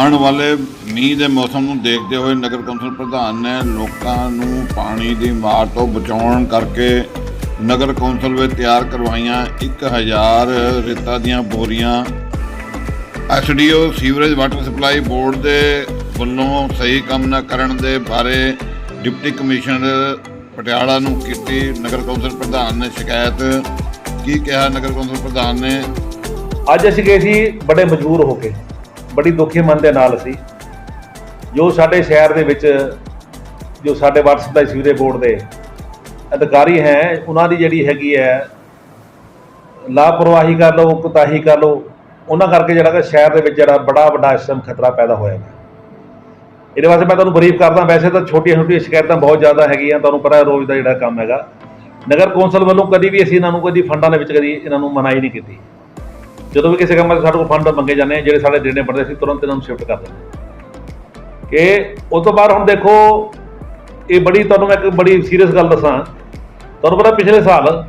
ਆਉਣ ਵਾਲੇ ਮੀਂਹ ਦੇ ਮੌਸਮ ਨੂੰ ਦੇਖਦੇ ਹੋਏ ਨਗਰ ਕੌਂਸਲ ਪ੍ਰਧਾਨ ਨੇ ਲੋਕਾਂ ਨੂੰ ਪਾਣੀ ਦੀ ਮਾਰ ਤੋਂ ਬਚਾਉਣ ਕਰਕੇ ਨਗਰ ਕੌਂਸਲ ਵਿੱਚ ਤਿਆਰ ਕਰਵਾਈਆਂ 1000 ਰੇਤਾ ਦੀਆਂ ਬੋਰੀਆਂ। SDO sewerage water supply board ਦੇ ਵੱਲੋਂ ਸਹੀ ਕੰਮ ਨਾ ਕਰਨ ਦੇ ਬਾਰੇ ਡਿਪਟੀ ਕਮਿਸ਼ਨਰ ਪਟਿਆਲਾ ਨੂੰ ਕੀਤੀ ਨਗਰ ਕੌਂਸਲ ਪ੍ਰਧਾਨ ਨੇ ਸ਼ਿਕਾਇਤ। ਕੀ ਕਿਹਾ ਨਗਰ ਕੌਂਸਲ ਪ੍ਰਧਾਨ ਨੇ? ਅੱਜ ਅਸੀਂ ਗਏ ਸੀ ਬੜੇ ਮਜਬੂਰ ਹੋ ਕੇ। ਬੜੀ ਦੁਖੀ ਮਨ ਦੇ ਨਾਲ ਅਸੀਂ ਜੋ ਸਾਡੇ ਸ਼ਹਿਰ ਦੇ ਵਿੱਚ, ਜੋ ਸਾਡੇ ਵਾਟਰ ਸਪਲਾਈ ਸੀਵਰੇਜ ਬੋਰਡ ਦੇ, ਅਧਿਕਾਰੀ ਹੈ, ਉਹਨਾਂ ਦੀ ਜਿਹੜੀ ਹੈਗੀ ਹੈ, ਲਾਪਰਵਾਹੀ ਕਰ ਲਓ ਕੁਤਾਹੀ ਕਰ ਲਓ, ਉਹਨਾਂ ਕਰਕੇ ਜਿਹੜਾ ਕਿ ਸ਼ਹਿਰ ਦੇ ਵਿੱਚ ਜਿਹੜਾ ਬੜਾ ਵੱਡਾ ਇਸ ਟਾਈਮ ਖਤਰਾ ਪੈਦਾ ਹੋਇਆ ਹੈ। ਇਹਦੇ ਵਾਸਤੇ ਮੈਂ ਤੁਹਾਨੂੰ ਬਰੀਫ ਕਰਦਾ, ਵੈਸੇ ਤਾਂ ਛੋਟੀਆਂ ਛੋਟੀਆਂ ਸ਼ਿਕਾਇਤਾਂ ਬਹੁਤ ਜ਼ਿਆਦਾ ਹੈਗੀਆਂ, ਤੁਹਾਨੂੰ ਪਤਾ ਹੈ ਰੋਜ਼ ਦਾ ਜਿਹੜਾ ਕੰਮ ਹੈਗਾ। ਨਗਰ ਕੌਂਸਲ ਵੱਲੋਂ ਕਦੀ ਵੀ ਅਸੀਂ ਇਹਨਾਂ ਨੂੰ, ਕਦੀ ਫੰਡਾਂ ਦੇ ਵਿੱਚ ਕਦੀ ਇਹਨਾਂ ਨੂੰ ਮਨਾਈ ਨਹੀਂ ਕੀਤੀ। ਜਦੋਂ ਵੀ ਕਿਸੇ ਕੰਮ 'ਤੇ ਸਾਡੇ ਕੋਲ ਫੰਡ ਮੰਗੇ ਜਾਂਦੇ ਜਿਹੜੇ ਸਾਡੇ ਡੇਨੇ ਪੜਦੇ ਸੀ, ਤੁਰੰਤ ਇਹਨਾਂ ਨੂੰ ਸ਼ਿਫਟ ਕਰ ਦਿੰਦੇ ਕਿ ਉਸ ਤੋਂ ਬਾਅਦ ਹੁਣ ਦੇਖੋ, ਇਹ ਬੜੀ ਤੁਹਾਨੂੰ ਮੈਂ ਇੱਕ ਬੜੀ ਸੀਰੀਅਸ ਗੱਲ ਦੱਸਾਂ। ਤੁਹਾਨੂੰ ਪਤਾ ਪਿਛਲੇ ਸਾਲ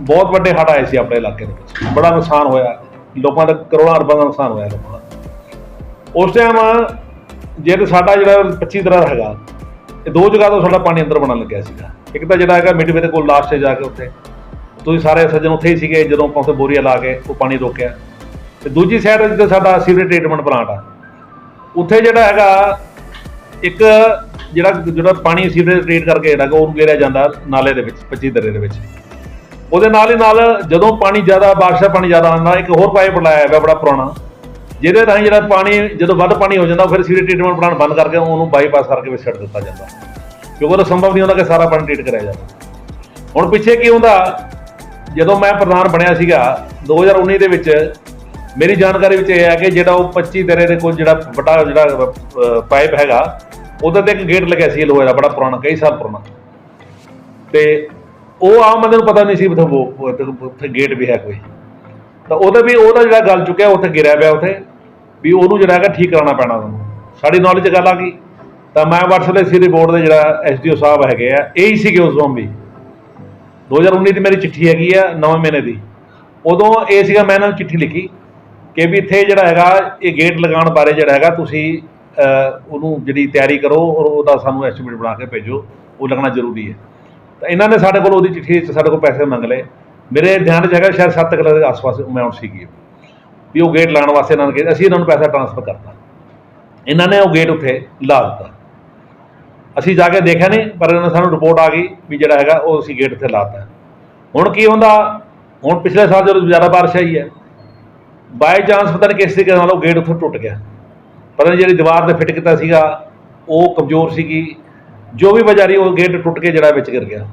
ਬਹੁਤ ਵੱਡੇ ਹੜ੍ਹ ਆਏ ਸੀ ਆਪਣੇ ਇਲਾਕੇ ਦੇ ਵਿੱਚ। ਬੜਾ ਨੁਕਸਾਨ ਹੋਇਆ। ਲੋਕਾਂ ਦਾ ਕਰੋੜਾਂ ਅਰਬਾਂ ਦਾ ਨੁਕਸਾਨ ਹੋਇਆ ਲੋਕਾਂ ਦਾ। ਉਸ ਟਾਈਮ ਜੇ ਸਾਡਾ ਜਿਹੜਾ 25 ਦਰਾ ਹੈਗਾ, ਇਹ ਦੋ ਜਗ੍ਹਾ ਤੋਂ ਸਾਡਾ ਪਾਣੀ ਅੰਦਰ ਬਣਨ ਲੱਗਿਆ ਸੀਗਾ। ਇੱਕ ਤਾਂ ਜਿਹੜਾ ਹੈਗਾ ਮਿਡਵੇ ਦੇ ਕੋਲ ਲਾਸਟ 'ਤੇ ਜਾ ਕੇ ਉੱਥੇ। ਤੁਸੀਂ ਸਾਰੇ ਸੱਜਣ ਉੱਥੇ ਹੀ ਸੀਗੇ ਜਦੋਂ ਆਪਾਂ ਉੱਥੇ ਬੋਰੀਆ ਲਾ ਕੇ ਉਹ ਪਾਣੀ ਰੋਕਿਆ। ਤੇ ਦੂਜੀ ਸਾਈਡ ਜਿੱਥੇ ਸਾਡਾ ਸੀਵਰੇਜ ਟ੍ਰੀਟਮੈਂਟ ਪਲਾਂਟ ਆ। ਉੱਥੇ ਜਿਹੜਾ ਹੈਗਾ, ਇੱਕ ਜਿਹੜਾ ਜਿਹੜਾ ਪਾਣੀ ਸੀਵਰੇਜ ਟ੍ਰੀਟ ਕਰਕੇ ਜਿਹੜਾ ਹੈਗਾ, ਉਹਨੂੰ ਗੇਰਿਆ ਜਾਂਦਾ ਨਾਲੇ ਦੇ ਵਿੱਚ 25 ਦਰੇ ਦੇ ਵਿੱਚ। ਉਹਦੇ ਨਾਲ ਹੀ ਨਾਲ ਜਦੋਂ ਪਾਣੀ ਜ਼ਿਆਦਾ, ਬਾਰਿਸ਼ ਦਾ ਪਾਣੀ ਜ਼ਿਆਦਾ ਆਉਂਦਾ ਇੱਕ ਹੋਰ ਪਾਈਪ ਲਾਇਆ ਹੋਇਆ ਬੜਾ ਪੁਰਾਣਾ। ਜਿਹਦੇ ਰਾਹੀਂ ਜਿਹੜਾ ਪਾਣੀ, ਜਦੋਂ ਵੱਧ ਪਾਣੀ ਹੋ ਜਾਂਦਾ, ਫਿਰ ਸੀਵਰੇਜ ਟ੍ਰੀਟਮੈਂਟ ਪਲਾਂਟ ਬੰਦ ਕਰਕੇ ਉਹਨੂੰ ਬਾਈਪਾਸ ਕਰਕੇ ਵਿੱਚ ਛੱਡ ਦਿੱਤਾ ਜਾਂਦਾ। ਕਿਉਂਕਿ ਉਹ ਸੰਭਵ ਨਹੀਂ ਹੁੰਦਾ ਕਿ ਸਾਰਾ ਪਾਣੀ ਟ੍ਰੀਟ ਕਰਿਆ ਜਾਵੇ। ਹੁਣ ਪਿੱਛੇ ਕੀ ਹੁੰਦਾ ਜਦੋਂ ਮੈਂ ਪ੍ਰਧਾਨ ਬਣਿਆ ਸੀਗਾ 2019 ਦੇ ਵਿੱਚ ਮੇਰੀ ਜਾਣਕਾਰੀ ਵਿੱਚ ਇਹ ਹੈ ਕਿ ਜਿਹੜਾ ਉਹ 25 ਦਰੇ ਦੇ ਕੋਲ ਜਿਹੜਾ ਵੱਡਾ ਜਿਹੜਾ ਪਾਈਪ ਹੈਗਾ, ਉਹਦੇ ਤੇ ਇੱਕ ਗੇਟ ਲੱਗਿਆ ਸੀ ਲੋਹੇ ਦਾ, ਬੜਾ ਪੁਰਾਣਾ, ਕਈ ਸਾਲ ਪੁਰਾਣਾ। ਤੇ ਉਹ ਆਮ ਬੰਦੇ ਨੂੰ ਪਤਾ ਨਹੀਂ ਸੀ ਉੱਥੇ ਉੱਥੇ- ਗੇਟ ਵੀ ਹੈ ਕੋਈ। ਤਾਂ ਉਹਦਾ ਵੀ ਉਹਦਾ ਜਿਹੜਾ ਗੱਲ ਚੁੱਕਿਆ, ਉੱਥੇ ਗਿਰਿਆ ਪਿਆ ਉੱਥੇ, ਵੀ ਉਹਨੂੰ ਜਿਹੜਾ ਹੈਗਾ ਠੀਕ ਕਰਾਉਣਾ ਪੈਣਾ ਉਹਨੂੰ। ਸਾਡੀ ਨੌਲੇਜ ਗੱਲ ਆ ਗਈ। ਤਾਂ ਮੈਂ WhatsApp ਦੇ ਸੀਰੀ ਬੋਰਡ ਦੇ ਜਿਹੜਾ ਐਸਡੀਓ ਸਾਹਿਬ ਹੈਗੇ ਆ, ਇਹੀ ਸੀਗੇ ਉਸ ਤੋਂ ਵੀ। 2019 ਦੀ ਮੇਰੀ ਚਿੱਠੀ ਹੈਗੀ ਆ 9 ਮਹੀਨੇ ਦੀ। ਉਦੋਂ ਇਹ ਸੀਗਾ ਮੈਂ ਇਹਨਾਂ ਨੂੰ ਚਿੱਠੀ ਲਿਖੀ ਕਿ ਵੀ ਇੱਥੇ ਜਿਹੜਾ ਹੈਗਾ, ਇਹ ਗੇਟ ਲਗਾਉਣ ਬਾਰੇ ਜਿਹੜਾ ਹੈਗਾ, ਤੁਸੀਂ ਉਹਨੂੰ ਜਿਹੜੀ ਤਿਆਰੀ ਕਰੋ ਔਰ ਉਹਦਾ ਸਾਨੂੰ ਐਸਟੀਮੇਟ ਬਣਾ ਕੇ ਭੇਜੋ, ਉਹ ਲੱਗਣਾ ਜ਼ਰੂਰੀ ਹੈ। ਤਾਂ ਇਹਨਾਂ ਨੇ ਸਾਡੇ ਕੋਲ ਉਹਦੀ ਚਿੱਠੀ, ਸਾਡੇ ਕੋਲ ਪੈਸੇ ਮੰਗ ਲਏ। ਮੇਰੇ ਧਿਆਨ 'ਚ ਹੈਗਾ ਸ਼ਾਇਦ 7 ਕਿਲੋ ਦੇ ਆਸ-ਪਾਸ ਅਮਾਉਂਟ ਸੀਗੀ। ਵੀ ਉਹ ਗੇਟ ਲਾਉਣ ਵਾਸਤੇ ਇਹਨਾਂ ਨੇ ਕਿਹਾ, ਅਸੀਂ ਇਹਨਾਂ ਨੂੰ ਪੈਸਾ ਟ੍ਰਾਂਸਫਰ ਕਰਤਾ। ਇਹਨਾਂ ਨੇ ਉਹ ਗੇਟ ਉੱਥੇ ਲਾ ਦਿੱਤਾ। ਅਸੀਂ ਜਾ ਕੇ ਦੇਖਿਆ ਨਹੀਂ, ਪਰ ਇਹਨਾਂ ਸਾਨੂੰ ਰਿਪੋਰਟ ਆ ਗਈ ਵੀ ਜਿਹੜਾ ਹੈਗਾ ਉਹ ਅਸੀਂ ਗੇਟ ਇੱਥੇ ਲਾਤਾ। ਹੁਣ ਕੀ ਹੁੰਦਾ? ਹੁਣ ਪਿਛਲੇ ਸਾਲ ਜਦੋਂ ਜ਼ਿਆਦਾ ਬਾਰਿਸ਼ ਆਈ ਹੈ ਬਾਈ ਚਾਂਸ ਪਤਾ ਨਹੀਂ ਕਿਸ ਤਰੀਕੇ ਨਾਲ ਉਹ ਗੇਟ ਉੱਥੋਂ ਟੁੱਟ ਗਿਆ। ਪਤਾ ਨਹੀਂ ਜਿਹੜੀ ਦੀਵਾਰ ਤੇ ਫਿੱਟ ਕੀਤਾ ਸੀਗਾ, ਉਹ ਕਮਜ਼ੋਰ ਸੀਗੀ। ਜੋ ਵੀ ਵਜ੍ਹਾ ਉਹ ਗੇਟ ਟੁੱਟ ਕੇ ਜਿਹੜਾ ਵਿੱਚ ਗਿਰ ਗਿਆ।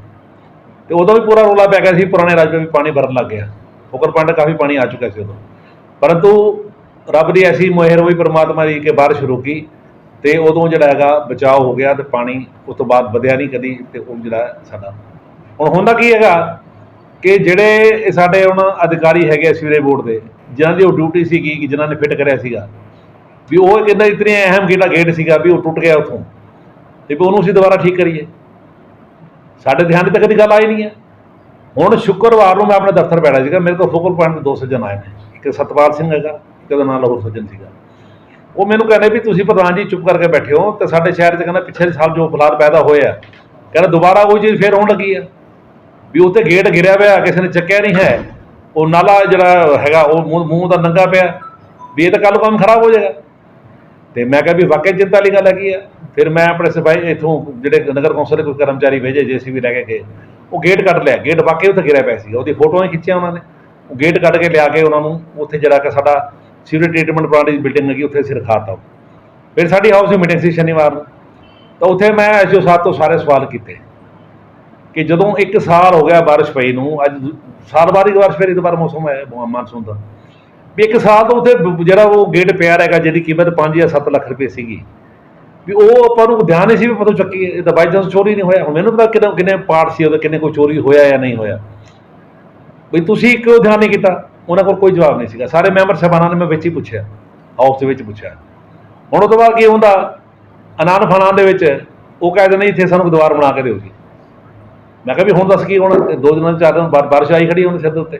ਤੇ ਉਦੋਂ ਵੀ ਪੂਰਾ ਰੋਲਾ ਪੈ ਗਿਆ ਸੀ, ਪੁਰਾਣੇ ਰਾਜ ਵੀ ਪਾਣੀ ਭਰਨ ਲੱਗ ਗਿਆ। ਫੋਕਰ ਕਾਫੀ ਪਾਣੀ ਆ ਚੁੱਕਾ ਸੀ ਉਦੋਂ। ਪਰੰਤੂ ਰੱਬ ਦੀ ਐਸੀ ਮਿਹਰ ਹੋਈ ਪਰਮਾਤਮਾ ਦੀ ਕਿ ਬਾਰਿਸ਼ ਰੁਕੀ। ਤੇ ਉਦੋਂ ਜਿਹੜਾ ਹੈਗਾ ਬਚਾਅ ਹੋ ਗਿਆ ਤੇ ਪਾਣੀ ਉਸ ਤੋਂ ਬਾਅਦ ਵਧਿਆ ਨਹੀਂ ਕਦੀ ਤੇ ਉਹ ਜਿਹੜਾ ਸਾਡਾ ਹੁਣ ਹੁੰਦਾ ਕੀ ਹੈਗਾ ਕਿ ਜਿਹੜੇ ਇਹ ਸਾਡੇ ਹੁਣ ਅਧਿਕਾਰੀ ਹੈਗੇ ਆ ਸੀਵਰੇਜ ਬੋਰਡ ਦੇ, ਜਿਨ੍ਹਾਂ ਦੀ ਉਹ ਡਿਊਟੀ ਸੀਗੀ ਕਿ ਜਿਨ੍ਹਾਂ ਨੇ ਫਿੱਟ ਕਰਿਆ ਸੀਗਾ, ਵੀ ਉਹ ਕਹਿੰਦਾ ਇਤਨੇ ਅਹਿਮ ਜਿਹੜਾ ਗੇਟ ਸੀਗਾ ਵੀ ਉਹ ਟੁੱਟ ਗਿਆ ਉੱਥੋਂ, ਤੇ ਵੀ ਉਹਨੂੰ ਅਸੀਂ ਦੁਬਾਰਾ ਠੀਕ ਕਰੀਏ। ਸਾਡੇ ਧਿਆਨ 'ਚ ਤਾਂ ਕਦੀ ਗੱਲ ਆਈ ਨਹੀਂ ਹੈ। ਹੁਣ ਸ਼ੁੱਕਰਵਾਰ ਨੂੰ ਮੈਂ ਆਪਣੇ ਦਫ਼ਤਰ ਬੈਠਾ ਸੀਗਾ, ਮੇਰੇ ਕੋਲ ਫੋਕਲ ਪੁਆਇੰਟ ਦੇ ਦੋ ਸੱਜਣ ਆਏ ਨੇ, ਇੱਕ ਸਤਪਾਲ ਸਿੰਘ ਹੈਗਾ, ਇੱਕ ਦਾ ਨਾਮ ਲਾਹੌਰ ਸੱਜਣ ਸੀਗਾ। ਉਹ ਮੈਨੂੰ ਕਹਿੰਦੇ ਵੀ ਤੁਸੀਂ ਪ੍ਰਧਾਨ ਜੀ ਚੁੱਪ ਕਰਕੇ ਬੈਠੇ ਹੋ ਤੇ ਸਾਡੇ ਸ਼ਹਿਰ 'ਚ ਕਹਿੰਦਾ ਪਿਛਲੇ ਸਾਲ ਜੋ ਹਾਲਾਤ ਪੈਦਾ ਹੋਏ ਆ, ਕਹਿੰਦਾ ਦੁਬਾਰਾ ਉਹ ਚੀਜ਼ ਫੇਰ ਹੋਣ ਲੱਗੀ ਆ। ਵੀ ਉੱਥੇ ਗੇਟ ਗਿਰਿਆ ਪਿਆ, ਕਿਸੇ ਨੇ ਚੱਕਿਆ ਨਹੀਂ ਹੈ। ਉਹ ਨਾਲਾ ਜਿਹੜਾ ਹੈਗਾ, ਉਹ ਮੂੰਹ ਮੂੰਹ ਦਾ ਨੰਗਾ ਪਿਆ। ਵੀ ਇਹ ਤਾਂ ਕੱਲ ਕੰਮ ਖਰਾਬ ਹੋ ਜਾਏਗਾ। ਤੇ ਮੈਂ ਕਿਹਾ ਵੀ ਵਾਕਈ ਚਿੰਤਾ ਵਾਲੀ ਗੱਲ ਹੈਗੀ ਆ। ਫਿਰ ਮੈਂ ਆਪਣੇ ਸਿਪਾਹੀ ਇਥੋਂ ਜਿਹੜੇ ਨਗਰ ਕੌਂਸਲ ਦੇ ਕੋਈ ਕਰਮਚਾਰੀ ਭੇਜੇ, ਜੇਸੀਬੀ ਲੈ ਕੇ ਗਏ। ਉਹ ਗੇਟ ਕੱਢ ਲਿਆ। ਗੇਟ ਵਾਕਈ ਉੱਥੇ ਗਿਰਿਆ ਪਿਆ ਸੀ। ਉਹਦੀ ਫੋਟੋਆਂ ਖਿੱਚੀਆਂ ਉਹਨਾਂ ਨੇ। ਉਹ ਗੇਟ ਕੱਢ ਕੇ ਲਿਆ ਕੇ ਉਹਨਾਂ ਨੂੰ, ਉੱਥੇ ਜਿਹੜਾ ਕਿ ਸਾਡਾ ਸੀਵਰੇਜ ਟ੍ਰੀਟਮੈਂਟ ਪਲਾਂਟ ਦੀ ਬਿਲਡਿੰਗ ਹੈਗੀ, ਉੱਥੇ ਸਿਰ ਖਾਤਾ। ਫਿਰ ਸਾਡੀ ਹਾਊਸ ਦੀ ਮੀਟਿੰਗ ਸੀ ਸ਼ਨੀਵਾਰ ਨੂੰ ਤਾਂ ਉੱਥੇ ਮੈਂ ਐਸਓ ਸਾਹਿਬ ਤੋਂ ਸਾਰੇ ਸਵਾਲ ਕੀਤੇ ਕਿ ਜਦੋਂ ਇੱਕ ਸਾਲ ਹੋ ਗਿਆ ਬਾਰਿਸ਼ ਪਈ ਨੂੰ, ਅੱਜ ਸਾਲ ਬਾਅਦ ਇੱਕ ਬਾਰਿਸ਼ ਫਿਰ ਇੱਕ ਵਾਰ ਮੌਸਮ ਹੈ ਮਾਨਸੂਨ ਦਾ। ਵੀ ਇੱਕ ਸਾਲ ਤੋਂ ਉੱਥੇ ਜਿਹੜਾ ਉਹ ਗੇਟ ਪਿਆ ਰਹੇਗਾ, ਜਿਹਦੀ ਕੀਮਤ 5 ਜਾਂ 7 ਲੱਖ ਰੁਪਏ ਸੀਗੀ, ਵੀ ਉਹ ਆਪਾਂ ਨੂੰ ਧਿਆਨ ਨਹੀਂ ਸੀ ਵੀ ਪਤਾ ਚੱਕੀ, ਇਹ ਬਾਈ ਚਾਂਸ ਚੋਰੀ ਨਹੀਂ ਹੋਇਆ। ਹੁਣ ਮੈਨੂੰ ਪਤਾ ਕਿੰਨੇ ਕਿੰਨੇ ਪਾਰਟ ਸੀ ਉਹਦੇ, ਕਿੰਨੇ ਕੋਈ ਚੋਰੀ ਹੋਇਆ ਜਾਂ ਨਹੀਂ ਹੋਇਆ। ਵੀ ਤੁਸੀਂ ਕਿਉਂ ਧਿਆਨ ਨਹੀਂ ਕੀਤਾ। ਉਹਨਾਂ ਕੋਲ ਕੋਈ ਜਵਾਬ ਨਹੀਂ ਸੀਗਾ। ਸਾਰੇ ਮੈਂਬਰ ਸਾਹਿਬਾਨਾਂ ਨੇ ਮੈਂ ਵਿੱਚ ਹੀ ਪੁੱਛਿਆ। ਹਾਊਸ ਦੇ ਵਿੱਚ ਪੁੱਛਿਆ। ਹੁਣ ਉਹ ਤੋਂ ਬਾਅਦ ਕੀ ਹੁੰਦਾ? ਅਨਾਨ ਫਨਾਨ ਦੇ ਵਿੱਚ ਉਹ ਕਹਿ ਦਿੰਦੇ ਇੱਥੇ ਸਾਨੂੰ ਦੀਵਾਰ ਬਣਾ ਕੇ ਦਿਓ ਜੀ। ਮੈਂ ਕਿਹਾ ਵੀ ਹੁਣ ਦੱਸ ਕੀ ਹੁਣ ਦੋ ਦਿਨਾਂ ਚਾਰ ਦਿਨ ਬਾਅਦ ਬਾਰਿਸ਼ ਆਈ ਖੜੀ ਹੁਣ ਸਿਰ ਦੇ ਉੱਤੇ।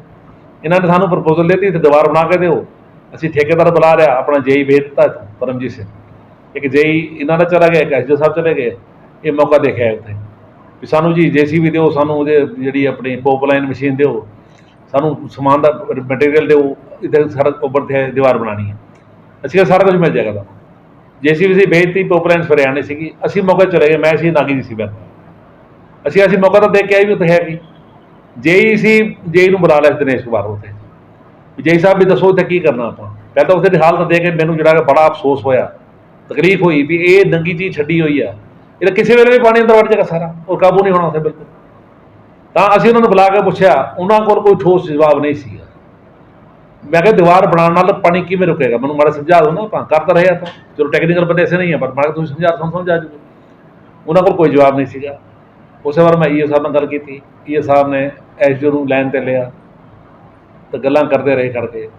ਇਹਨਾਂ ਨੇ ਸਾਨੂੰ ਪ੍ਰਪੋਜ਼ਲ ਦਿੱਤੀ ਇੱਥੇ ਦੀਵਾਰ ਬਣਾ ਕੇ ਦਿਓ। ਅਸੀਂ ਠੇਕੇਦਾਰ ਬੁਲਾ ਲਿਆ ਆਪਣਾ ਜੇਈ ਭੇਜ ਦਿੱਤਾ ਇੱਥੋਂ, ਪਰਮਜੀਤ ਸਿੰਘ। ਇੱਕ ਜੇਈ ਇਹਨਾਂ ਦਾ ਚਲਾ ਗਿਆ ਇੱਕ ਐਸਡੀਓ ਸਾਹਿਬ ਚਲੇ ਗਏ। ਇਹ ਮੌਕਾ ਦੇਖਿਆ ਉੱਥੇ। ਵੀ ਸਾਨੂੰ ਜੀ ਜੀਸੀਬੀ ਦਿਓ ਸਾਨੂੰ ਉਹਦੇ ਜਿਹੜੀ ਆਪਣੀ ਪੋਪਲਾਈਨ ਮਸ਼ੀਨ ਦਿਓ। ਸਾਨੂੰ ਸਮਾਨ ਦਾ ਮਟੀਰੀਅਲ ਦਿਓ ਇੱਥੇ ਸਾਰਾ ਉੱਪਰ ਤੇ ਦੀਵਾਰ ਬਣਾਉਣੀ ਹੈ। ਅਸੀਂ ਕਿਹਾ, ਸਾਰਾ ਕੁਝ ਮਿਲ ਜਾਏਗਾ ਤੁਹਾਨੂੰ। ਜੇਸੀਬੀ ਸੀ ਭੇਜਤੀ ਪੋਪਰੈਂਸ ਫਰਿਆਣੇ ਸੀਗੀ, ਅਸੀਂ ਮੌਕੇ ਚਲੇ ਗਏ, ਮੈਂ ਸੀ, ਨਾਗੀ ਸੀ ਬੈਠਾ। ਅਸੀਂ ਅਸੀਂ ਮੌਕਾ ਤਾਂ ਦੇਖ ਕੇ ਆਏ ਵੀ ਉੱਥੇ ਹੈ ਕੀ। ਜੇਈ ਸੀ, ਜੇਈ ਨੂੰ ਬੁਲਾ ਲਿਆ ਸੀ ਦਿਨੇਸ਼ ਕੁਮਾਰ ਉੱਥੇ। ਵੀ ਜੇਈ ਸਾਹਿਬ ਵੀ ਦੱਸੋ ਇੱਥੇ ਕੀ ਕਰਨਾ ਆਪਾਂ। ਪਹਿਲਾਂ ਤਾਂ ਉੱਥੇ ਦੀ ਹਾਲਤ ਦੇਖ ਕੇ ਮੈਨੂੰ ਜਿਹੜਾ ਕਿ ਬੜਾ ਅਫਸੋਸ ਹੋਇਆ। ਤਕਲੀਫ ਹੋਈ ਵੀ ਇਹ ਨੰਗੀ ਚੀਜ਼ ਛੱਡੀ ਹੋਈ ਆ। ਇਹਦਾ ਕਿਸੇ ਵੇਲੇ ਵੀ ਪਾਣੀ ਅੰਦਰ ਵੜ ਜਾਏਗਾ ਸਾਰਾ। ਔਰ ਕਾਬੂ ਨਹੀਂ ਹੋਣਾ ਉੱਥੇ ਬਿਲਕੁਲ। ਤਾਂ ਅਸੀਂ ਉਹਨਾਂ ਨੂੰ ਬੁਲਾ ਕੇ ਪੁੱਛਿਆ, ਉਹਨਾਂ ਕੋਲ ਕੋਈ ਠੋਸ ਜਵਾਬ ਨਹੀਂ ਸੀਗਾ। ਮੈਂ ਕਿਹਾ, ਦੀਵਾਰ ਬਣਾਉਣ ਨਾਲ ਪਾਣੀ ਕਿਵੇਂ ਰੁਕੇਗਾ? ਮੈਨੂੰ ਮਾੜਾ ਸਮਝਾ ਦਿਓ ਨਾ, ਆਪਾਂ ਕਰਦਾ ਰਹੇ ਆਪਾਂ। ਚਲੋ ਟੈਕਨੀਕਲ ਬੰਦੇ ਐਸੇ ਨਹੀਂ ਹੈ ਪਰ ਮਾੜਾ ਤੁਸੀਂ ਸਮਝਾ ਸਾਨੂੰ ਸਮਝ ਆ ਜੂਗਾ ਉਹਨਾਂ ਕੋਲ ਕੋਈ ਜਵਾਬ ਨਹੀਂ ਸੀਗਾ। ਉਸੇ ਵਾਰ ਮੈਂ ਈਓ ਸਾਹਿਬ ਨਾਲ ਗੱਲ ਕੀਤੀ। ਈਓ ਸਾਹਿਬ ਨੇ ਐਸਡੀਓ ਨੂੰ ਲਾਈਨ ਤੇ ਲਿਆ ਤਾਂ ਗੱਲਾਂ ਕਰਦੇ ਰਹੇ ਕਰਕੇ।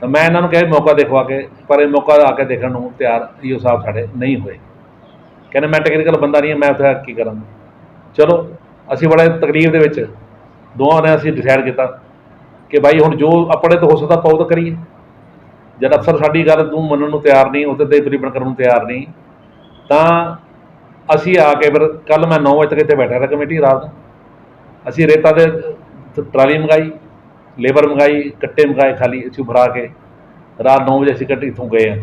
ਤਾਂ ਮੈਂ ਇਹਨਾਂ ਨੂੰ ਕਿਹਾ ਮੌਕਾ ਦੇਖਵਾ ਕੇ। ਪਰ ਇਹ ਮੌਕਾ ਆ ਕੇ ਦੇਖਣ ਨੂੰ ਤਿਆਰ ਈਓ ਸਾਹਿਬ ਸਾਡੇ ਨਹੀਂ ਹੋਏ। ਕਹਿੰਦੇ, ਮੈਂ ਟੈਕਨੀਕਲ ਬੰਦਾ ਨਹੀਂ ਹਾਂ ਮੈਂ ਉੱਥੇ ਕੀ ਕਰਾਂ ਚਲੋ ਅਸੀਂ ਬੜੇ ਤਕਲੀਫ ਦੇ ਵਿੱਚ ਦੋਵਾਂ ਨੇ ਅਸੀਂ ਡਿਸਾਈਡ ਕੀਤਾ ਕਿ ਭਾਈ ਹੁਣ ਜੋ ਆਪਣੇ ਤੋਂ ਹੋ ਸਕਦਾ ਆਪਾਂ ਤਾਂ ਕਰੀਏ। ਜਦ ਅਫਸਰ ਸਾਡੀ ਗੱਲ ਤੂੰ ਮੰਨਣ ਨੂੰ ਤਿਆਰ ਨਹੀਂ ਉਹਦੇ ਤੇ ਤਕਰੀਬਨ ਕਰਨ ਨੂੰ ਤਿਆਰ ਨਹੀਂ, ਤਾਂ ਅਸੀਂ ਆ ਕੇ ਫਿਰ ਕੱਲ ਮੈਂ 9 ਵਜੇ ਤੱਕ ਇੱਥੇ ਬੈਠਾ ਰਿਹਾ ਕਮੇਟੀ ਰਾਤ ਨੂੰ। ਅਸੀਂ ਰੇਤਾ ਦੇ ਟਰਾਲੀ ਮੰਗਾਈ, ਲੇਬਰ ਮੰਗਾਈ, ਕੱਟੇ ਮੰਗਾਏ ਖਾਲੀ, ਅਸੀਂ ਭਰਾ ਕੇ ਰਾਤ 9 ਵਜੇ ਅਸੀਂ ਕੱਟ ਇੱਥੋਂ ਗਏ ਆ।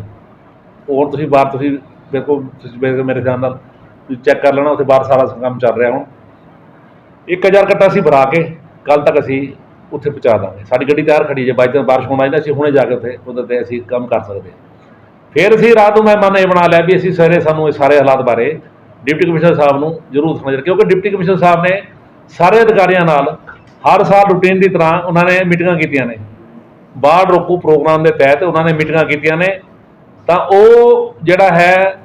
ਹੋਰ ਤੁਸੀਂ ਬਾਹਰ ਤੁਸੀਂ ਦੇਖੋ, ਤੁਸੀਂ ਮੇਰੇ ਮੇਰੇ ਖਿਆਲ ਨਾਲ ਚੈੱਕ ਕਰ ਲੈਣਾ, ਉੱਥੇ ਬਾਹਰ ਸਾਰਾ ਕੰਮ ਚੱਲ ਰਿਹਾ ਹੁਣ। 1000 ਕੱਟਾ ਅਸੀਂ ਭਰਾ ਕੇ ਕੱਲ ਤੱਕ ਅਸੀਂ ਉੱਥੇ ਪਹੁੰਚਾ ਦਾਂਗੇ। ਸਾਡੀ ਗੱਡੀ ਤਿਆਰ ਖੜੀ ਜੇ ਬਾਈ ਚਾਂਸ ਬਾਰਿਸ਼ ਹੋਣ ਆਈ ਅਸੀਂ ਹੁਣੇ ਜਾ ਕੇ ਉੱਥੇ ਉਹਦੇ ਤੇ ਅਸੀਂ ਕੰਮ ਕਰ ਸਕਦੇ ਫਿਰ ਅਸੀਂ ਰਾਤ ਨੂੰ ਮੈਂ ਮਨ ਇਹ ਬਣਾ ਲਿਆ ਵੀ ਅਸੀਂ ਸਵੇਰੇ ਸਾਨੂੰ ਇਹ ਸਾਰੇ ਹਾਲਾਤ ਬਾਰੇ ਡਿਪਟੀ ਕਮਿਸ਼ਨਰ ਸਾਹਿਬ ਨੂੰ ਜ਼ਰੂਰ ਸਮਝ ਚਾਹੀਦਾ ਕਿਉਂਕਿ ਡਿਪਟੀ ਕਮਿਸ਼ਨਰ ਸਾਹਿਬ ਨੇ ਸਾਰੇ ਅਧਿਕਾਰੀਆਂ ਨਾਲ ਹਰ ਸਾਲ ਰੂਟੀਨ ਦੀ ਤਰ੍ਹਾਂ ਉਹਨਾਂ ਨੇ ਮੀਟਿੰਗਾਂ ਕੀਤੀਆਂ ਨੇ। ਬਾੜ ਰੋਕੂ ਪ੍ਰੋਗਰਾਮ ਦੇ ਤਹਿਤ ਉਹਨਾਂ ਨੇ ਮੀਟਿੰਗਾਂ ਕੀਤੀਆਂ ਨੇ। ਤਾਂ ਉਹ ਜਿਹੜਾ ਹੈ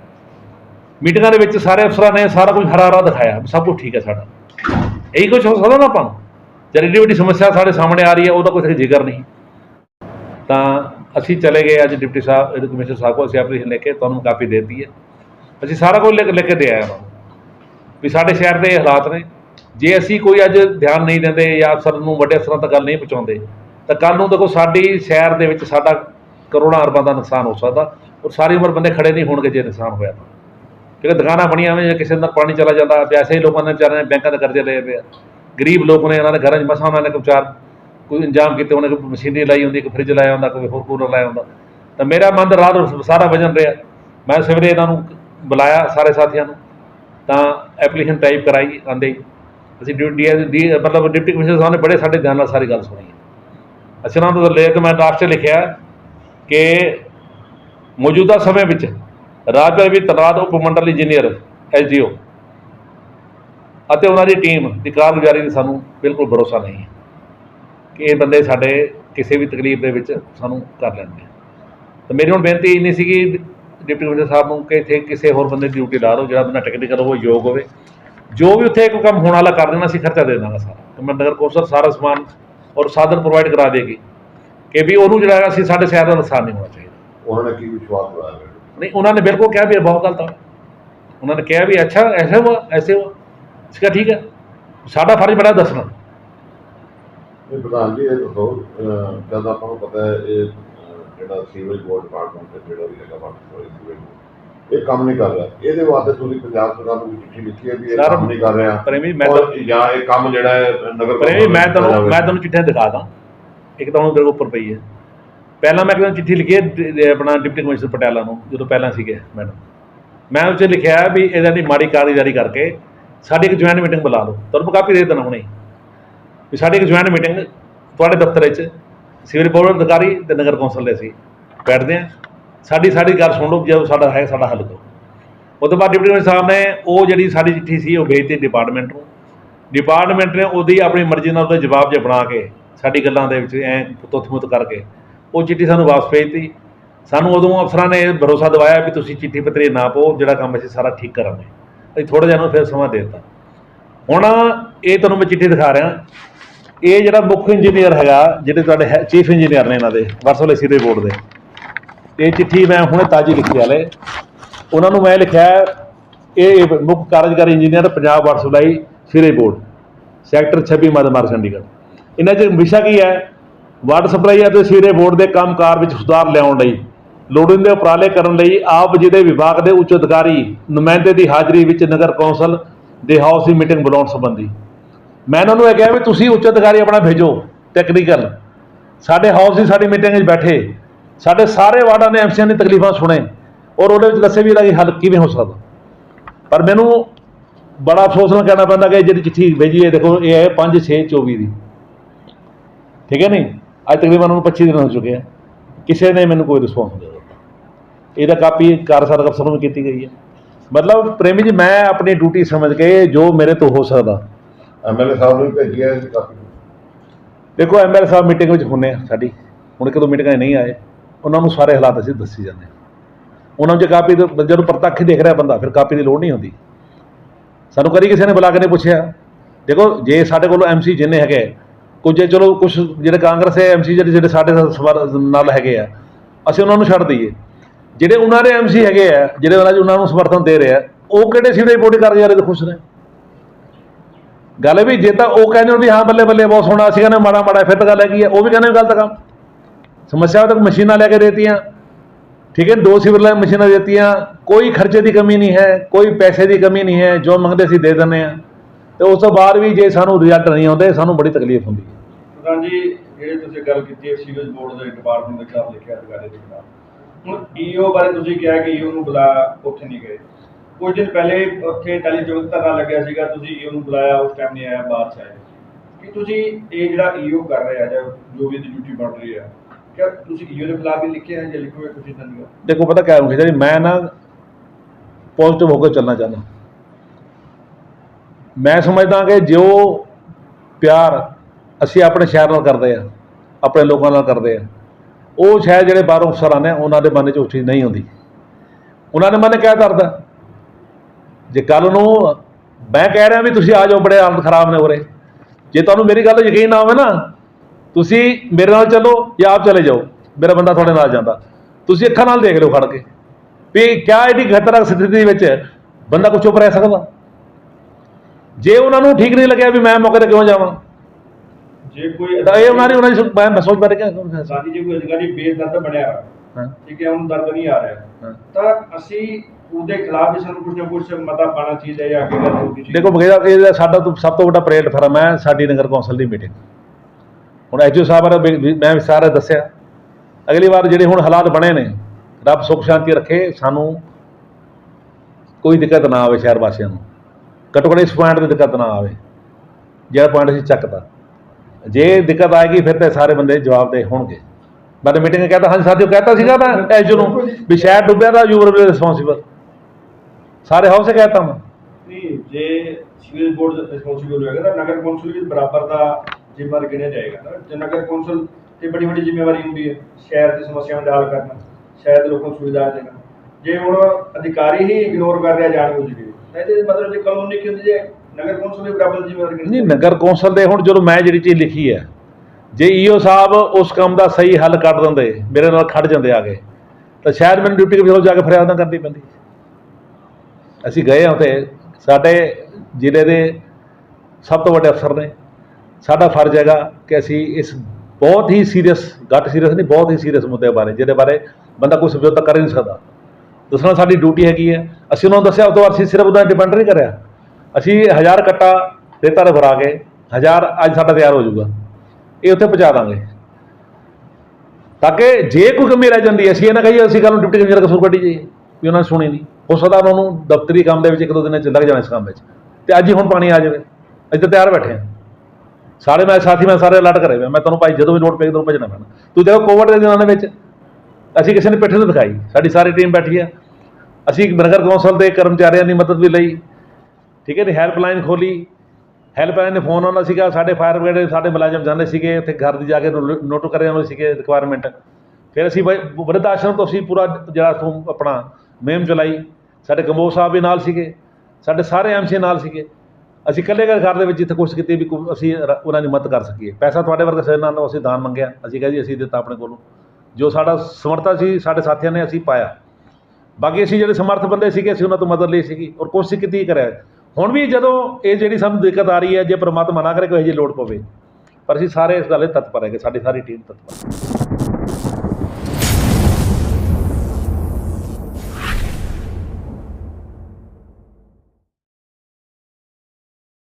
ਮੀਟਿੰਗਾਂ ਦੇ ਵਿੱਚ ਸਾਰੇ ਅਫਸਰਾਂ ਨੇ ਸਾਰਾ ਕੁਝ ਹਰਾ ਹਰਾ ਦਿਖਾਇਆ, ਸਭ ਕੁਝ ਠੀਕ ਹੈ ਸਾਡਾ। ਇਹੀ ਕੁਝ ਹੋ ਸਕਦਾ ਨਾ ਆਪਾਂ ਨੂੰ? ਜਦ ਏਡੀ ਵੱਡੀ ਸਮੱਸਿਆ ਸਾਡੇ ਸਾਹਮਣੇ ਆ ਰਹੀ ਹੈ, ਉਹਦਾ ਕੋਈ ਜ਼ਿਕਰ ਨਹੀਂ। ਤਾਂ ਅਸੀਂ ਚਲੇ ਗਏ ਅੱਜ ਡਿਪਟੀ ਸਾਹਿਬ ਕਮਿਸ਼ਨਰ ਸਾਹਿਬ ਕੋਲ, ਅਸੀਂ ਐਪਲੀਕੇਸ਼ਨ ਲੈ ਕੇ ਤੁਹਾਨੂੰ ਕਾਪੀ ਦੇ ਦਿੱਤੀ ਹੈ ਅਸੀਂ ਸਾਰਾ ਕੁਝ ਲਿਖ ਲਿਖ ਕੇ ਦੇ ਆਏ ਉਹਨਾਂ ਨੂੰ ਵੀ ਸਾਡੇ ਸ਼ਹਿਰ ਦੇ ਇਹ ਹਾਲਾਤ ਨੇ। ਜੇ ਅਸੀਂ ਕੋਈ ਅੱਜ ਧਿਆਨ ਨਹੀਂ ਦਿੰਦੇ ਜਾਂ ਅਫਸਰ ਨੂੰ ਵੱਡੇ ਅਫਸਰਾਂ ਤੱਕ ਗੱਲ ਨਹੀਂ ਪਹੁੰਚਾਉਂਦੇ, ਤਾਂ ਕੱਲ ਨੂੰ ਦੇਖੋ ਸਾਡੀ ਸ਼ਹਿਰ ਦੇ ਵਿੱਚ ਸਾਡਾ ਕਰੋੜਾਂ ਅਰਬਾਂ ਦਾ ਨੁਕਸਾਨ ਹੋ ਸਕਦਾ ਔਰ ਸਾਰੀ ਉਮਰ ਬੰਦੇ ਖੜੇ ਨਹੀਂ ਹੋਣਗੇ ਜੇ ਨੁਕਸਾਨ ਹੋਇਆ ਤਾਂ। ਕਿਉਂਕਿ ਦੁਕਾਨਾਂ ਬਣੀਆਂ ਹੋਈਆਂ ਕਿਸੇ ਦਾ ਪਾਣੀ ਚਲਾ ਜਾਂਦਾ, ਪੈਸੇ ਹੀ ਲੋਕਾਂ ਨੇ ਵਿਚਾਰਿਆਂ ਨੇ ਬੈਂਕਾਂ ਦੇ ਕਰਜ਼ੇ ਲਏ ਪਏ ਆ। ਗਰੀਬ ਲੋਕ ਨੇ ਇਹਨਾਂ ਦੇ ਘਰਾਂ 'ਚ ਮਸਾਂ ਉਹਨਾਂ ਨੇ ਕੋਈ ਚਾਰ, ਕੋਈ ਇੰਜਾਮ ਕੀਤੇ, ਉਹਨੇ ਕੋਈ ਮਸ਼ੀਨਰੀ ਲਾਈ ਹੁੰਦੀ ਕੋਈ ਫ੍ਰਿਜ ਲਾਇਆ ਹੁੰਦਾ, ਕੋਈ ਹੋਰ ਕੂਲਰ ਲਾਇਆ ਹੁੰਦਾ। ਤਾਂ ਮੇਰਾ ਮਨ ਤਾਂ ਰਾਤ ਸਾਰਾ ਵਜਨ ਰਿਹਾ। ਮੈਂ ਸਵੇਰੇ ਇਹਨਾਂ ਨੂੰ ਬੁਲਾਇਆ ਸਾਰੇ ਸਾਥੀਆਂ ਨੂੰ, ਤਾਂ ਐਪਲੀਕੇਸ਼ਨ ਟਾਈਪ ਕਰਾਈ ਆਂਦੇ ਅਸੀਂ ਡਿਊਟੀ ਡੀ ਮਤਲਬ ਡਿਪਟੀ ਕਮਿਸ਼ਨਰ ਸਾਹਿਬ ਨੇ ਬੜੇ ਸਾਡੇ ਧਿਆਨ ਨਾਲ ਸਾਰੀ ਗੱਲ ਸੁਣੀ। ਹੈ ਅਸੀਂ ਉਹਨਾਂ ਨੂੰ ਲੈ ਕੇ ਮੈਂ ਲਾਸਟ 'ਚ ਲਿਖਿਆ ਕਿ ਮੌਜੂਦਾ ਸਮੇਂ ਵਿੱਚ ਰਾਜ ਵੀ ਤਨਾਤ ਉਪ ਮੰਡਲ ਇੰਜੀਨੀਅਰ, ਐਸਡੀਓ। ਅਤੇ ਉਹਨਾਂ ਦੀ ਟੀਮ ਦੀ ਕਾਰਗੁਜ਼ਾਰੀ ਦੀ ਸਾਨੂੰ ਬਿਲਕੁਲ ਭਰੋਸਾ ਨਹੀਂ ਹੈ ਕਿ ਇਹ ਬੰਦੇ ਸਾਡੇ ਕਿਸੇ ਵੀ ਤਕਲੀਫ ਦੇ ਵਿੱਚ ਸਾਨੂੰ ਕਰ ਲੈਣਗੇ। ਤਾਂ ਮੇਰੀ ਹੁਣ ਬੇਨਤੀ ਇੰਨੀ ਸੀਗੀ ਡਿਪਟੀ ਕਮਿਸ਼ਨਰ ਸਾਹਿਬ ਨੂੰ ਕਿ ਇੱਥੇ ਕਿਸੇ ਹੋਰ ਬੰਦੇ ਦੀ ਡਿਊਟੀ ਲਾ ਦਿਓ ਜਿਹੜਾ ਬੰਦਾ ਟੈਕਨੀਕਲ ਹੋਵੇ, ਯੋਗ ਹੋਵੇ। ਜੋ ਵੀ ਉੱਥੇ ਕੋਈ ਕੰਮ ਹੋਣ ਵਾਲਾ ਕਰ ਦੇਣਾ, ਅਸੀਂ ਖਰਚਾ ਦੇ ਦੇਵਾਂਗਾ ਸਾਰਾ। ਤੇ ਮੈਂ ਨਗਰ ਕੌਂਸਲ ਸਾਰਾ ਸਮਾਨ ਔਰ ਸਾਧਨ ਪ੍ਰੋਵਾਈਡ ਕਰਾ ਦੇਗੀ ਕਿ ਵੀ ਉਹਨੂੰ ਜਿਹੜਾ ਅਸੀਂ ਸਾਡੇ ਸ਼ਹਿਰ ਦਾ ਨੁਕਸਾਨ ਨਹੀਂ ਹੋਣਾ ਚਾਹੀਦਾ। ਉਹਨਾਂ ਨੇ ਕੀ ਵਿਸ਼ਵਾਸ ਦਿਵਾਇਆ? नहीं उन्होंने बिल्कुल कहा भी ये बहुत गलत है उन्होंने कहा भी अच्छा ऐसे हुआ ऐसे हुआ इसका ठीक है साडा फर्ज बड़ा दसना ਇਹ ਪ੍ਰਧਾਨ ਜੀ ਇਹ ਦੱਸੋ ਅਹ, ਜਦ ਆਪਾਂ ਨੂੰ ਪਤਾ ਹੈ ਇਹ ਅਹ, ਜਿਹੜਾ ਸੀਵਰੇਜ ਬੋਰਡ ਡਿਪਾਰਟਮੈਂਟ ਤੇ ਜਿਹੜਾ ਵੀ ਹੈਗਾ ਵਾਟਰ ਸੀਵਰੇਜ board, ਇਹ ਕੰਮ ਨਹੀਂ ਕਰ ਰਿਹਾ ਇਹਦੇ ਵਾਸਤੇ ਤੁਸੀਂ ਪੰਜਾਬ ਸਰਕਾਰ ਨੂੰ ਕੋਈ ਚਿੱਠੀ ਲਿਖੀ ਹੈ ਵੀ ਇਹ Sir, ਕੰਮ ਨਹੀਂ ਕਰ ਰਿਹਾ प्रेमी मैं ਔਰ ਜਾਂ ਇਹ ਕੰਮ ਜਿਹੜਾ ਹੈ ਨਗਰ प्रेमी मैं ਕੌਂਸਲ तेन ਦਾ मैं तेन चिट्ठियां दिखा दा एक तो ਹੁਣ ਤੇਰੇ ਉੱਪਰ ਪਈ ਹੈ ਪਹਿਲਾਂ ਮੈਂ ਕਿਹਾ ਚਿੱਠੀ ਲਿਖੀ ਹੈ ਡ- ਡ- ਆਪਣਾ ਡਿਪਟੀ ਕਮਿਸ਼ਨਰ ਪਟਿਆਲਾ ਨੂੰ, ਜਦੋਂ ਪਹਿਲਾਂ ਸੀਗੇ ਮੈਡਮ। ਮੈਂ ਉਹ 'ਚ ਲਿਖਿਆ ਵੀ ਇਹਨਾਂ ਦੀ ਮਾੜੀ ਕਾਰਗੁਜ਼ਾਰੀ ਕਰਕੇ ਸਾਡੀ ਇੱਕ ਜੁਆਇੰਟ ਮੀਟਿੰਗ ਬੁਲਾ ਲਓ। ਤੁਹਾਨੂੰ ਕਾਪੀ ਦੇ ਦੇਣਾ ਹੁਣੇ ਹੀ। ਵੀ ਸਾਡੀ ਇੱਕ ਜੁਆਇੰਟ ਮੀਟਿੰਗ ਤੁਹਾਡੇ ਦਫ਼ਤਰ ਵਿੱਚ ਸਿਵਲ ਬੋਰਡ ਅਧਿਕਾਰੀ ਤੇ ਨਗਰ ਕੌਂਸਲ ਦੇ ਅਸੀਂ ਬੈਠਦੇ ਹਾਂ। ਸਾਡੀ ਸਾਡੀ ਗੱਲ ਸੁਣ ਲਓ ਜੋ ਸਾਡਾ ਹੈ, ਸਾਡਾ ਹੱਲ ਕਰੋ। ਉਹ ਤੋਂ ਬਾਅਦ ਡਿਪਟੀ ਕਮਿਸ਼ਨਰ ਸਾਹਿਬ ਨੇ ਉਹ ਜਿਹੜੀ ਸਾਡੀ ਚਿੱਠੀ ਸੀ, ਉਹ ਭੇਜਤੀ ਡਿਪਾਰਟਮੈਂਟ ਨੂੰ। ਡਿਪਾਰਟਮੈਂਟ ਨੇ ਉਹਦੀ ਆਪਣੀ ਮਰਜ਼ੀ ਨਾਲ ਉਹਦਾ ਜਵਾਬ ਜਿਹਾ ਬਣਾ ਕੇ ਸਾਡੀ ਗੱਲਾਂ ਦੇ ਵਿੱਚ ਐ ਤੁੱਥ-ਮੁੱਤ ਕਰਕੇ ਉਹ ਚਿੱਠੀ ਸਾਨੂੰ ਵਾਪਸ ਭੇਜਤੀ। ਸਾਨੂੰ ਉਦੋਂ ਅਫਸਰਾਂ ਨੇ ਭਰੋਸਾ ਦਿਵਾਇਆ ਵੀ ਤੁਸੀਂ ਚਿੱਠੀ ਪੱਤਰੀ ਨਾ ਪਾਓ, ਜਿਹੜਾ ਕੰਮ ਅਸੀਂ ਸਾਰਾ ਠੀਕ ਕਰਾਂਗੇ। ਅਸੀਂ ਥੋੜ੍ਹਾ ਜਿਹਾ ਨੂੰ ਫਿਰ ਸਮਾਂ ਦੇ ਦਿੱਤਾ। ਹੁਣ ਇਹ ਤੁਹਾਨੂੰ ਮੈਂ ਚਿੱਠੀ ਦਿਖਾ ਰਿਹਾ। ਇਹ ਜਿਹੜਾ ਮੁੱਖ ਇੰਜੀਨੀਅਰ ਹੈਗਾ, ਜਿਹੜੇ ਤੁਹਾਡੇ ਚੀਫ ਇੰਜੀਨੀਅਰ ਨੇ ਇਹਨਾਂ ਦੇ ਵਰਸੋਲੇ ਸੀਰੇ ਬੋਰਡ ਦੇ। ਇਹ ਚਿੱਠੀ ਮੈਂ ਹੁਣੇ ਤਾਜੀ ਲਿਖੀ ਵਾਲੇ ਉਹਨਾਂ ਨੂੰ ਮੈਂ ਲਿਖਿਆ, ਇਹ ਮੁੱਖ ਕਾਰਜਕਾਰੀ ਇੰਜੀਨੀਅਰ ਪੰਜਾਬ ਵਾਟਰ ਸਿਰੇ ਬੋਰਡ, ਸੈਕਟਰ 26 ਮਦਮਾਰ ਚੰਡੀਗੜ੍ਹ। ਇਹਨਾਂ 'ਚ ਵਿਸ਼ਾ ਕੀ ਹੈ? ਵਾਟਰ ਸਪਲਾਈ ਅਤੇ ਸੀਵਰੇਜ ਬੋਰਡ ਦੇ ਕੰਮਕਾਰ ਵਿੱਚ ਸੁਧਾਰ ਲਿਆਉਣ ਲਈ ਲੋੜੀਂਦੇ ਉਪਰਾਲੇ ਕਰਨ ਲਈ ਆਪ ਜੀ ਦੇ ਵਿਭਾਗ ਦੇ ਉੱਚ ਅਧਿਕਾਰੀ ਨੁਮਾਇੰਦੇ ਦੀ ਹਾਜ਼ਰੀ ਵਿੱਚ ਨਗਰ ਕੌਂਸਲ ਦੇ ਹਾਊਸ ਦੀ ਮੀਟਿੰਗ ਬੁਲਾਉਣ ਸੰਬੰਧੀ। ਮੈਂ ਇਹਨਾਂ ਨੂੰ ਇਹ ਕਿਹਾ ਵੀ ਤੁਸੀਂ ਉੱਚ ਅਧਿਕਾਰੀ ਆਪਣਾ ਭੇਜੋ ਟੈਕਨੀਕਲ ਸਾਡੇ ਹਾਊਸ ਦੀ ਸਾਡੀ ਮੀਟਿੰਗ 'ਚ ਬੈਠੇ। ਸਾਡੇ ਸਾਰੇ ਵਾਰਡਾਂ ਨੇ ਐਮਸੀਆਂ ਦੀ ਤਕਲੀਫਾਂ ਸੁਣੇ ਔਰ ਉਹਦੇ ਵਿੱਚ ਦੱਸੇ ਵੀ ਇਹਦਾ ਹੱਲ ਕਿਵੇਂ ਹੋ ਸਕਦਾ। ਪਰ ਮੈਨੂੰ ਬੜਾ ਅਫਸੋਸ ਨਾਲ ਕਹਿਣਾ ਪੈਂਦਾ ਕਿ ਜਿਹੜੀ ਚਿੱਠੀ ਭੇਜੀ ਹੈ ਦੇਖੋ, ਇਹ ਹੈ 5 6 24 ਦੀ। ਠੀਕ ਹੈ ਨਹੀਂ? ਅੱਜ ਤਕਰੀਬਨ ਉਹਨੂੰ 25 ਦਿਨ ਹੋ ਚੁੱਕੇ ਆ। ਕਿਸੇ ਨੇ ਮੈਨੂੰ ਕੋਈ ਰਿਸਪੌਂਸ ਨਹੀਂ ਦਿੱਤਾ। ਇਹਦਾ ਕਾਪੀ ਕਾਰਜਸਾਧਕ ਅਫਸਰ ਨੂੰ ਕੀਤੀ ਗਈ ਹੈ ਮਤਲਬ ਪ੍ਰੇਮੀ ਜੀ ਮੈਂ ਆਪਣੀ ਡਿਊਟੀ ਸਮਝ ਕੇ ਜੋ ਮੇਰੇ ਤੋਂ ਹੋ ਸਕਦਾ ਐਮਐਲਏ ਸਾਹਿਬ ਨੂੰ ਵੀ ਭੇਜੀ ਹੈ ਕਾਫੀ ਦੇਖੋ ਐਮਐਲ ਸਾਹਿਬ ਮੀਟਿੰਗ ਵਿੱਚ ਹੁੰਨੇ ਆ ਸਾਡੀ। ਹੁਣ ਇੱਕ ਦੋ ਮੀਟਿੰਗਾਂ ਨਹੀਂ ਆਏ। ਉਹਨਾਂ ਨੂੰ ਸਾਰੇ ਹਾਲਾਤ ਅਸੀਂ ਦੱਸੀ ਜਾਂਦੇ ਉਹਨਾਂ ਨੂੰ ਜੇ ਕਾਪੀ ਤੋਂ ਜਦੋਂ ਪ੍ਰਤੱਖ ਹੀ ਦੇਖ ਰਿਹਾ ਬੰਦਾ ਫਿਰ ਕਾਪੀ ਦੀ ਲੋੜ ਨਹੀਂ ਹੁੰਦੀ। ਸਾਨੂੰ ਕਦੀ ਕਿਸੇ ਨੇ ਬੁਲਾ ਕੇ ਨਹੀਂ ਪੁੱਛਿਆ। ਦੇਖੋ ਜੇ ਸਾਡੇ ਕੋਲ ਐਮਸੀ ਜਿੰਨੇ ਹੈਗੇ ਕੁਝ ਜੇ ਚਲੋ ਕੁਝ ਜਿਹੜੇ ਕਾਂਗਰਸ ਦੇ ਐਮਸੀ ਜਿਹੜੇ ਜਿਹੜੇ ਸਾਡੇ ਨਾਲ ਨਾਲ ਹੈਗੇ ਆ, ਅਸੀਂ ਉਹਨਾਂ ਨੂੰ ਛੱਡ ਦਈਏ। ਜਿਹੜੇ ਉਹਨਾਂ ਦੇ ਐਮਸੀ ਹੈਗੇ ਆ, ਜਿਹੜੇ ਉਹਨਾਂ ਉਹਨਾਂ ਨੂੰ ਸਮਰਥਨ ਦੇ ਰਹੇ ਆ, ਉਹ ਕਿਹੜੇ ਸੀੜੇ ਬੋਡੀ ਕਰ ਜਾ ਰਹੇ ਖੁਸ਼ ਨੇ ਗੱਲ ਇਹ ਵੀ ਜੇ ਤਾਂ ਉਹ ਕਹਿੰਦੇ ਵੀ ਹਾਂ, ਬੱਲੇ ਬੱਲੇ, ਬਹੁਤ ਸੋਹਣਾ, ਅਸੀਂ ਕਹਿੰਦੇ ਮਾੜਾ ਮਾੜਾ, ਫਿਰ ਤਾਂ ਗੱਲ ਹੈਗੀ ਹੈ ਉਹ ਵੀ ਕਹਿੰਦੇ ਗਲਤ ਕੰਮ। ਸਮੱਸਿਆ ਤੱਕ ਮਸ਼ੀਨਾਂ ਲੈ ਕੇ ਦੇਤੀਆਂ। ਠੀਕ ਹੈ, ਦੋ ਸਿਵਰ ਲਾਈਨ ਮਸ਼ੀਨਾਂ ਦੇਤੀਆਂ, ਕੋਈ ਖਰਚੇ ਦੀ ਕਮੀ ਨਹੀਂ ਹੈ, ਕੋਈ ਪੈਸੇ ਦੀ ਕਮੀ ਨਹੀਂ ਹੈ, ਜੋ ਮੰਗਦੇ ਸੀ ਦੇ ਦਿੰਦੇ ਆ ਤੇ ਉਸ ਤੋਂ ਬਾਅਦ ਵੀ ਜੇ ਸਾਨੂੰ ਰਿਜ਼ਲਟ ਨਹੀਂ ਆਉਂਦੇ ਸਾਨੂੰ ਬੜੀ ਤਕਲੀਫ ਹੁੰਦੀ ਹੈ। ਪ੍ਰਧਾਨ ਜੀ ਜਿਹੜੇ ਤੁਸੀਂ ਗੱਲ ਕੀਤੀ ਹੈ ਸੀਵਰੇਜ ਬੋਰਡ ਦੇ ਡਿਪਾਰਟਮੈਂਟ ਦੇ ਖਿਲਾਫ ਲਿਖਿਆ ਅਧਿਕਾਰੀ ਦੇ ਖਿਲਾਫ ਹੁਣ ਈਓ ਬਾਰੇ ਤੁਸੀਂ ਕਿਹਾ ਕਿ ਈਓ ਨੂੰ ਬੁਲਾ ਉੱਥੇ ਨਹੀਂ ਗਏ। ਕੁਝ ਦਿਨ ਪਹਿਲੇ ਉੱਥੇ ਟੈਲੀਜੋਗ ਧਰਨਾ ਲੱਗਿਆ ਸੀਗਾ ਤੁਸੀਂ ਈਓ ਨੂੰ ਬੁਲਾਇਆ ਉਸ ਟਾਈਮ ਨਹੀਂ ਆਇਆ ਬਾਅਦ ਚ ਆਏ। ਕੀ ਤੁਸੀਂ ਇਹ ਜਿਹੜਾ ਈਓ ਕਰ ਰਿਹਾ ਜਾਂ ਜੋ ਵੀ ਡਿਊਟੀ ਬਣ ਰਹੀ ਹੈ ਕਿ ਤੁਸੀਂ ਈਓ ਦੇ ਖਿਲਾਫ ਹੀ ਲਿਖਿਆ ਹੈ ਜਾਂ ਲਿਖੋਗੇ ਕੁਝ ਗੱਲ ਦੇਖੋ ਪਤਾ ਕਿਆ ਮੁਖੀ ਜੀ ਮੈਂ ਨਾ ਪੋਜ਼ਿਟਿਵ ਹੋ ਕੇ ਚੱਲਣਾ ਚਾਹੁੰਦਾ। ਮੈਂ ਸਮਝਦਾ ਕਿ ਜੋ ਪਿਆਰ ਅਸੀਂ ਆਪਣੇ ਸ਼ਹਿਰ ਨਾਲ ਕਰਦੇ ਆ ਆਪਣੇ ਲੋਕਾਂ ਨਾਲ ਕਰਦੇ ਆ ਉਹ ਸ਼ਾਇਦ ਜਿਹੜੇ ਬਾਹਰੋਂ ਅਫਸਰ ਆਉਂਦੇ ਆ, ਉਹਨਾਂ ਦੇ ਮਨ 'ਚ ਉੱਠੀ ਨਹੀਂ ਹੁੰਦੀ ਉਹਨਾਂ ਨੇ ਮਨ ਕਹਿ ਕਰਦਾ ਜੇ ਕੱਲ ਨੂੰ ਮੈਂ ਕਹਿ ਰਿਹਾ ਵੀ ਤੁਸੀਂ ਆ ਜਾਓ, ਬੜੇ ਹਾਲਤ ਖਰਾਬ ਨੇ ਉਰੇ। ਜੇ ਤੁਹਾਨੂੰ ਮੇਰੀ ਗੱਲ ਯਕੀਨ ਨਾ ਹੋਵੇ ਨਾ, ਤੁਸੀਂ ਮੇਰੇ ਨਾਲ ਚੱਲੋ ਜਾਂ ਆਪ ਚਲੇ ਜਾਓ, ਮੇਰਾ ਬੰਦਾ ਤੁਹਾਡੇ ਨਾਲ ਜਾਂਦਾ। ਤੁਸੀਂ ਅੱਖਾਂ ਨਾਲ ਦੇਖ ਲਓ ਖੜ ਕੇ ਵੀ ਕਿਆ ਇਹਦੀ ਖਤਰਨਾਕ ਸਥਿਤੀ ਵਿੱਚ ਬੰਦਾ ਕੁਝ ਚੁੱਪ ਰਹਿ ਸਕਦਾ। ਜੇ ਉਹਨਾਂ ਨੂੰ ਠੀਕ ਨਹੀਂ ਲੱਗਿਆ ਵੀ ਮੈਂ ਮੌਕੇ ਤੇ ਕਿਉਂ ਜਾਵਾਂ? ਜੇ ਕੋਈ ਤਾਂ ਇਹ ਉਹਨਾਂ ਦੀ ਉਹਨਾਂ ਦੀ ਸੋਚ- ਮੈਂ ਬੈਠ ਗਿਆ ਸਾਡੀ ਜੇ ਕੋਈ ਅਧਿਕਾਰੀ ਬੇਦਰਦ ਬਣਿਆ ਹਾਂ। ਠੀਕ ਹੈ ਉਹਨੂੰ ਦਰਦ ਨਹੀਂ ਆ ਰਿਹਾ। ਤਾਂ ਅਸੀਂ ਉਹਦੇ ਖਿਲਾਫ ਵੀ ਸਾਨੂੰ ਕੁਝ ਨਾ ਕੁਝ ਮਤਾ ਪਾਣਾ ਚਾਹੀਦਾ ਹੈ ਜਾਂ ਅੱਗੇ ਗੱਲ ਹੋਣੀ ਚਾਹੀਦੀ। ਦੇਖੋ ਬਗੈਰ ਇਹ ਸਾਡਾ ਸਭ ਤੋਂ ਵੱਡਾ ਪਲੇਟਫਾਰਮ ਹੈ ਸਾਡੀ ਨਗਰ ਕੌਂਸਲ ਦੀ ਮੀਟਿੰਗ। ਹੁਣ ਐਚਓ ਸਾਹਿਬ ਨੇ ਮੈਂ ਸਾਰਾ ਦੱਸਿਆ। ਅਗਲੀ ਵਾਰ ਜਿਹੜੇ ਹੁਣ ਹਾਲਾਤ ਬਣੇ ਨੇ ਰੱਬ ਸੁੱਖ ਸ਼ਾਂਤੀ ਰੱਖੇ ਸਾਨੂੰ ਕੋਈ ਦਿੱਕਤ ਨਾ ਆਵੇ ਸ਼ਹਿਰ ਵਾਸੀਆਂ ਨੂੰ। ਘੱਟੋ ਘੱਟ ਇਸ ਪੁਆਇੰਟ ਦੀ ਦਿੱਕਤ ਨਾ ਆਵੇ। ਜਿਹੜਾ ਪੁਆਇੰਟ ਅਸੀਂ ਚੱਕਦਾ ਜੇ ਦਿੱਕਤ ਆਏਗੀ, ਫਿਰ ਤਾਂ ਸਾਰੇ ਬੰਦੇ ਜਵਾਬਦੇ ਹੋਣਗੇ। ਮੈਂ ਮੀਟਿੰਗ ਕਹਿੰਦਾ ਹਾਂਜੀ ਸਾਥੀਓ, ਕਹਿਤਾ ਸੀਗਾ ਮੈਂ ਐਚਓ ਨੂੰ, ਵੀ ਸ਼ਹਿਰ ਡੁੱਬਿਆ ਤਾਂ ਯੂ ਆਰ ਰਿਸਪੌਂਸਿਬਲ ਸਾਰੇ ਹਾਊਸੇ ਕਹਿਤਾ ਮੈਂ। ਨਹੀਂ, ਜੇ ਸਿਵਲ ਬੋਰਡ ਰਿਸਪੌਂਸਿਬਲ ਹੋਏਗਾ ਤਾਂ ਨਗਰ ਕੌਂਸਲ ਵੀ ਬਰਾਬਰ ਦਾ ਜ਼ਿੰਮੇਵਾਰ ਗਿਣਿਆ ਜਾਏਗਾ ਨਾ। ਜੇ ਨਗਰ ਕੌਂਸਲ ਤੇ ਬੜੀ ਵੱਡੀ ਜ਼ਿੰਮੇਵਾਰੀ ਹੁੰਦੀ ਹੈ, ਸ਼ਹਿਰ ਦੀ ਸਮੱਸਿਆਵਾਂ ਦਾ ਹੱਲ ਕਰਨਾ, ਸ਼ਹਿਰ ਦੇ ਲੋਕਾਂ ਨੂੰ ਸੁਵਿਧਾ ਦੇਣਾ। ਜੇ ਹੁਣ ਅਧਿਕਾਰੀ ਹੀ ਇਗਨੋਰ ਕਰ ਰਿਹਾ, ਜਾਣ ਬੁੱਝ ਕੇ ਇਹਦੇ ਮਤਲਬ ਜੇ ਕਾਨੂੰਨ ਨਹੀਂ ਹੁੰਦੀ ਜੇ, ਨਗਰ ਕੌਂਸਲ ਵੀ ਬਰਾਬਰ ਜ਼ਿੰਮੇਵਾਰ ਨਹੀਂ, ਨਗਰ ਕੌਂਸਲ ਦੇ ਹੁਣ ਜਦੋਂ ਮੈਂ ਜਿਹੜੀ ਚੀਜ਼ ਲਿਖੀ ਹੈ, ਜੇ ਈਓ ਸਾਹਿਬ ਉਸ ਕੰਮ ਦਾ ਸਹੀ ਹੱਲ ਕੱਢ ਦਿੰਦੇ, ਮੇਰੇ ਨਾਲ ਖੜ ਜਾਂਦੇ ਆ ਕੇ ਤਾਂ ਸ਼ਾਇਦ ਮੈਨੂੰ ਡਿਊਟੀ ਕਮਿਸ਼ਨ ਜਾ ਕੇ ਫਰਿਆਦ ਨਾ ਕਰਨੀ ਪੈਂਦੀ। ਅਸੀਂ ਗਏ ਹਾਂ ਉੱਥੇ, ਸਾਡੇ ਜ਼ਿਲ੍ਹੇ ਦੇ ਸਭ ਤੋਂ ਵੱਡੇ ਅਫਸਰ ਨੇ। ਸਾਡਾ ਫਰਜ਼ ਹੈਗਾ ਕਿ ਅਸੀਂ ਇਸ ਬਹੁਤ ਹੀ ਸੀਰੀਅਸ ਗੱਟ ਸੀਰੀਅਸ ਨਹੀਂ, ਬਹੁਤ ਹੀ ਸੀਰੀਅਸ ਮੁੱਦੇ ਬਾਰੇ, ਜਿਹਦੇ ਬਾਰੇ ਬੰਦਾ ਕੋਈ ਸਮਝੌਤਾ ਕਰ ਹੀ ਨਹੀਂ ਸਕਦਾ। ਦੱਸਣਾ ਸਾਡੀ ਡਿਊਟੀ ਹੈਗੀ ਹੈ ਅਸੀਂ ਉਹਨਾਂ ਨੂੰ ਦੱਸਿਆ, ਉਸ ਤੋਂ ਬਾਅਦ ਅਸੀਂ ਸਿਰਫ ਉਹਦਾ ਡਿਪੈਂਡ ਨਹੀਂ ਕਰਿਆ। ਅਸੀਂ ਹਜ਼ਾਰ ਕੱਟਾ ਰੇਤਾ ਦੇ ਕੇ ਹਜ਼ਾਰ ਅੱਜ ਸਾਡਾ ਤਿਆਰ ਹੋ ਜਾਊਗਾ। ਇਹ ਉੱਥੇ ਪਹੁੰਚਾ ਦਾਂਗੇ। ਤਾਂ ਕਿ ਜੇ ਕੋਈ ਕਮੀ ਰਹਿ ਜਾਂਦੀ, ਅਸੀਂ ਇਹ ਨਾ ਕਹੀਏ, ਅਸੀਂ ਕੱਲ੍ਹ ਨੂੰ ਡਿਪਟੀ ਕਮਿਸ਼ਨਰ ਕਸੂਰ ਕੱਢੀ ਜਾਈਏ, ਵੀ ਉਹਨਾਂ ਨੇ ਸੁਣੀ ਨਹੀਂ। ਹੋ ਸਕਦਾ ਉਹਨਾਂ ਨੂੰ ਦਫ਼ਤਰੀ ਕੰਮ ਦੇ ਵਿੱਚ ਇੱਕ ਦੋ ਦਿਨਾਂ ਚ ਲੱਗ ਜਾਣਾ ਇਸ ਕੰਮ ਵਿੱਚ। ਤੇ ਅੱਜ ਹੀ ਹੁਣ ਪਾਣੀ ਆ ਜਾਵੇ। ਅਸੀਂ ਤਾਂ ਤਿਆਰ ਬੈਠੇ ਹਾਂ। ਸਾਰੇ ਮੈਂ ਸਾਥੀ, ਮੈਂ ਸਾਰੇ ਅਲਰਟ ਕਰੇ ਹੋਏ ਮੈਂ ਤੁਹਾਨੂੰ ਭਾਈ, ਜਦੋਂ ਵੀ ਲੋੜ ਪਏ ਤੁਹਾਨੂੰ ਭੇਜਣਾ ਪੈਣਾ। ਤੁਸੀਂ ਦੇਖੋ ਕੋਵਿਡ ਦੇ ਦਿਨਾਂ ਦੇ ਵਿੱਚ, ਅਸੀਂ ਕਿਸੇ ਨੇ ਪਿੱਠ ਨਹੀਂ ਦਿਖਾਈ। ਸਾਡੀ ਸਾਰੀ ਟੀਮ ਬੈਠੀ ਆ। ਅਸੀਂ ਨਗਰ ਕੌਂਸਲ ਦੇ ਕਰਮਚਾਰੀਆਂ ਦੀ ਮਦਦ ਵੀ ਲਈ, ਠੀਕ ਹੈ ਜੀ, ਹੈਲਪਲਾਈਨ ਖੋਲੀ। ਹੈਲਪਲਾਈਨ ਨੇ ਫੋਨ ਆਉਣਾ ਸੀਗਾ, ਸਾਡੇ ਫਾਇਰ ਬ੍ਰਿਗੇਡ ਸਾਡੇ ਮੁਲਾਜ਼ਮ ਜਾਂਦੇ ਸੀਗੇ, ਉੱਥੇ ਘਰ ਦੀ ਜਾ ਕੇ ਨੋਟ ਕਰੇ ਜਾਂਦੇ ਸੀਗੇ ਰਿਕੁਆਇਰਮੈਂਟ ਫਿਰ ਅਸੀਂ ਵਰਿੱਧ ਆਸ਼ਰਮ ਤੋਂ ਅਸੀਂ ਪੂਰਾ ਜਿਹੜਾ ਤੋਂ ਆਪਣਾ ਮੁਹਿੰਮ ਚਲਾਈ। ਸਾਡੇ ਕੰਬੋਜ ਸਾਹਿਬ ਵੀ ਨਾਲ ਸੀਗੇ, ਸਾਡੇ ਸਾਰੇ ਐਮਸੀ ਨਾਲ ਸੀਗੇ। ਅਸੀਂ ਇਕੱਲੇ ਘਰ ਘਰ ਦੇ ਵਿੱਚ ਜਿੱਥੇ ਕੋਸ਼ਿਸ਼ ਕੀਤੀ ਵੀ ਅਸੀਂ ਉਹਨਾਂ ਦੀ ਮਦਦ ਕਰ ਸਕੀਏ। ਪੈਸਾ ਤੁਹਾਡੇ ਵਰਗੇ ਸੇਨਾਂ ਨੂੰ ਅਸੀਂ ਦਾਨ ਮੰਗਿਆ। ਅਸੀਂ ਕਿਹਾ ਜੀ, ਅਸੀਂ ਦਿੱਤਾ ਆਪਣੇ ਕੋਲੋਂ। ਜੋ ਸਾਡਾ ਸਮਰਥਾ ਸੀ, ਸਾਡੇ ਸਾਥੀਆਂ ਨੇ ਅਸੀਂ ਪਾਇਆ। ਬਾਕੀ ਅਸੀਂ ਜਿਹੜੇ ਸਮਰਥ ਬੰਦੇ ਸੀਗੇ, ਅਸੀਂ ਉਹਨਾਂ ਤੋਂ ਮਦਦ ਲਈ ਸੀਗੀ ਔਰ ਕੋਸ਼ਿਸ਼ ਕੀਤੀ ਕਰਿਆ। ਹੁਣ ਵੀ ਜਦੋਂ ਇਹ ਜਿਹੜੀ ਸਾਨੂੰ ਦਿੱਕਤ ਆ ਰਹੀ ਹੈ, ਜੇ ਪ੍ਰਮਾਤਮਾ ਨਾ ਕਰੇ, ਕੋਈ ਇਹੋ ਜਿਹੀ ਲੋੜ ਪਵੇ। ਪਰ ਅਸੀਂ ਸਾਰੇ ਇਸ ਗੱਲ ਲਈ ਤਤਪਰ ਹੈਗੇ, ਸਾਡੀ ਸਾਰੀ ਟੀਮ ਤਤਪਰ। ਹੈ